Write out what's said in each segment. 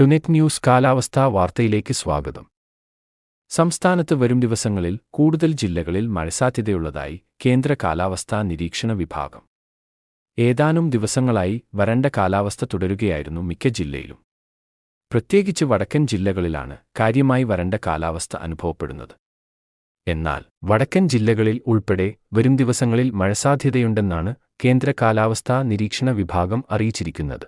ടുനെറ്റ് news കാലാവസ്ഥാ വാർത്തയിലേക്ക് സ്വാഗതം. സംസ്ഥാനത്ത് വരും ദിവസങ്ങളിൽ കൂടുതൽ ജില്ലകളിൽ മഴസാധ്യതയുള്ളതായി കേന്ദ്ര കാലാവസ്ഥാ നിരീക്ഷണ വിഭാഗം. ഏതാനും ദിവസങ്ങളായി വരണ്ട കാലാവസ്ഥ തുടരുകയായിരുന്നു മിക്ക ജില്ലയിലും. പ്രത്യേകിച്ച് വടക്കൻ ജില്ലകളിലാണ് കാര്യമായി വരണ്ട കാലാവസ്ഥ അനുഭവപ്പെടുന്നത്. എന്നാൽ വടക്കൻ ജില്ലകളിൽ ഉൾപ്പെടെ വരും ദിവസങ്ങളിൽ മഴ സാധ്യതയുണ്ടെന്നാണ് കേന്ദ്ര കാലാവസ്ഥാ നിരീക്ഷണ വിഭാഗം അറിയിച്ചിരിക്കുന്നത്.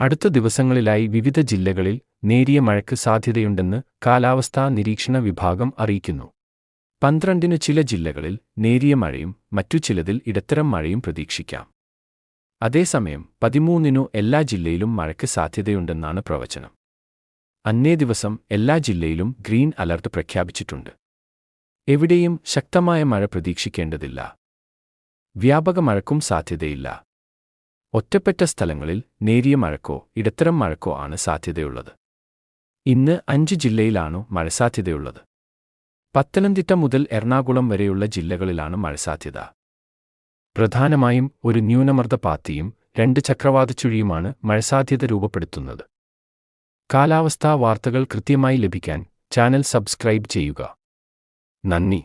അടുത്ത ദിവസങ്ങളിലായി വിവിധ ജില്ലകളിൽ നേരിയ മഴയ്ക്ക് സാധ്യതയുണ്ടെന്ന് കാലാവസ്ഥാ നിരീക്ഷണ വിഭാഗം അറിയിക്കുന്നു. പന്ത്രണ്ടിന് ചില ജില്ലകളിൽ നേരിയ മഴയും മറ്റു ചിലതിൽ ഇടത്തരം മഴയും പ്രതീക്ഷിക്കാം. അതേസമയം പതിമൂന്നിനു എല്ലാ ജില്ലയിലും മഴയ്ക്ക് സാധ്യതയുണ്ടെന്നാണ് പ്രവചനം. അന്നേ ദിവസം എല്ലാ ജില്ലയിലും ഗ്രീൻ അലർട്ട് പ്രഖ്യാപിച്ചിട്ടുണ്ട്. എവിടെയും ശക്തമായ മഴ പ്രതീക്ഷിക്കേണ്ടതില്ല. വ്യാപക മഴക്കും സാധ്യതയില്ല. ഒറ്റപ്പെട്ട സ്ഥലങ്ങളിൽ നേരിയ മഴക്കോ ഇടത്തരം മഴക്കോ ആണ് സാധ്യതയുള്ളത്. ഇന്ന് അഞ്ച് ജില്ലയിലാണു മഴ സാധ്യതയുള്ളത്. പത്തനംതിട്ട മുതൽ എറണാകുളം വരെയുള്ള ജില്ലകളിലാണ് മഴസാധ്യത പ്രധാനമായും ഒരു ന്യൂനമർദ്ദ പാത്തിയും രണ്ട് ചക്രവാതച്ചുഴിയുമാണ് മഴസാധ്യത രൂപപ്പെടുത്തുന്നത്. കാലാവസ്ഥാ വാർത്തകൾ കൃത്യമായി ലഭിക്കാൻ ചാനൽ സബ്സ്ക്രൈബ് ചെയ്യുക. നന്ദി.